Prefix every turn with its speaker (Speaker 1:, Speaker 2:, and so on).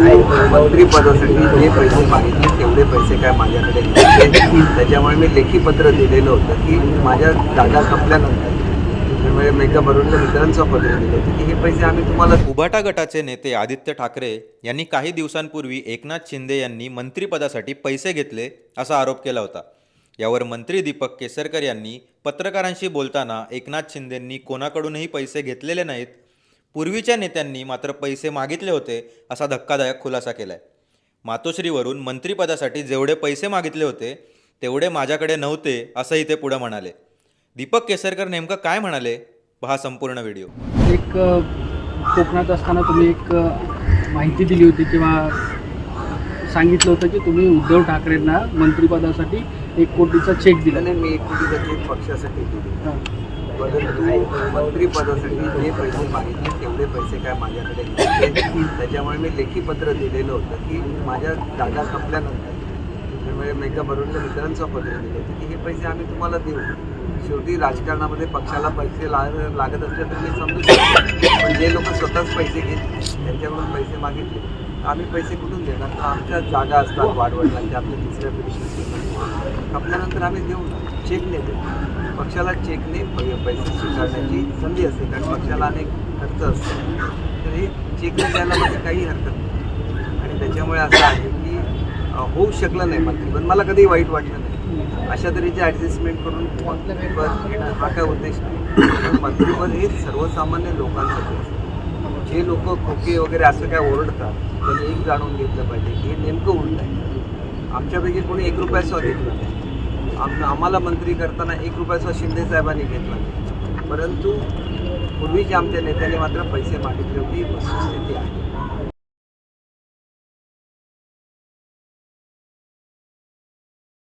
Speaker 1: मंत्री पदासाठी जे पैसे मागितले तेवढे पैसे काय माझ्याकडे त्याच्यामुळे मी लेखी पत्र दिलेलं होतं की माझ्या जागा संपल्यानंतर म्हणजे हे पैसे आम्ही तुम्हाला
Speaker 2: उभाटा गटाचे नेते आदित्य ठाकरे यांनी काही दिवसांपूर्वी एकनाथ शिंदे यांनी मंत्रिपदासाठी पैसे घेतले असा आरोप केला होता. यावर मंत्री दीपक केसरकर यांनी पत्रकारांशी बोलताना एकनाथ शिंदेंनी कोणाकडूनही पैसे घेतलेले नाहीत पूर्वीच्या नेत्यांनी मात्र पैसे मागितले होते असा धक्कादायक खुलासा केलाय. मातोश्रीवरून मंत्रिपदासाठी जेवढे पैसे मागितले होते तेवढे माझ्याकडे नव्हते असंही ते पुढं म्हणाले. दीपक केसरकर नेमकं काय म्हणाले? पहा संपूर्ण व्हिडिओ.
Speaker 3: एक कोकणात असताना तुम्ही एक माहिती दिली होती किंवा सांगितलं होतं की तुम्ही उद्धव ठाकरेंना मंत्रिपदासाठी एक कोटीचा चेक दिला.
Speaker 1: दिलं मी एक कोटी त्याची पक्षासाठी दिली. परंतु मंत्रीपदासाठी जे पैसे मागितले तेवढे पैसे काय माझ्याकडे त्याच्यामुळे मी लेखी पत्र दिलेलं होतं की माझ्या जागा संपल्यानंतर म्हणजे मेकअप एका मित्रांचं पत्र दिलं होतं की हे पैसे आम्ही तुम्हाला देऊ. शेवटी राजकारणामध्ये पक्षाला पैसे लाग लागत असले तर मी समजू शकतो. पण जे लोक स्वतःच पैसे घेत त्यांच्याकडून पैसे मागितले तर आम्ही पैसे कुठून देणार? तर आमच्या जागा असतात वाढवडलांच्या आपल्या तिसऱ्या पिढीशी आपल्यानंतर आम्ही देऊ चेक चेकने देऊ. पक्षाला चेकने पैसे स्वीकारण्याची संधी असते. कारण पक्षाला अनेक खर्च असतो तर हे चेकने द्यायला माझी काही हरकत नाही. आणि त्याच्यामुळे असं आहे की होऊ शकलं नाही मंत्रीपद मला कधी वाईट वाटलं नाही. अशा तऱ्हेचे ॲडजस्टमेंट करून मंत्रीपद घेणं हा काय उद्देश नाही. पण मंत्रीपद हे सर्वसामान्य लोकांसाठी असतं. जे लोक खोके वगैरे असं काय ओरडतात त्यांनी एक जाणून घेतलं पाहिजे हे नेमकं उलट आहे. आमच्यापैकी कोणी एक रुपया घेतलं नाही. आम आम्हाला मंत्री करताना एक रुपयाचा शिंदे साहेबांनी घेतला परंतु पूर्वीच्या आमच्या नेत्यांनी मात्र पैसे मागितले होती. वस्तुस्थिती आहे.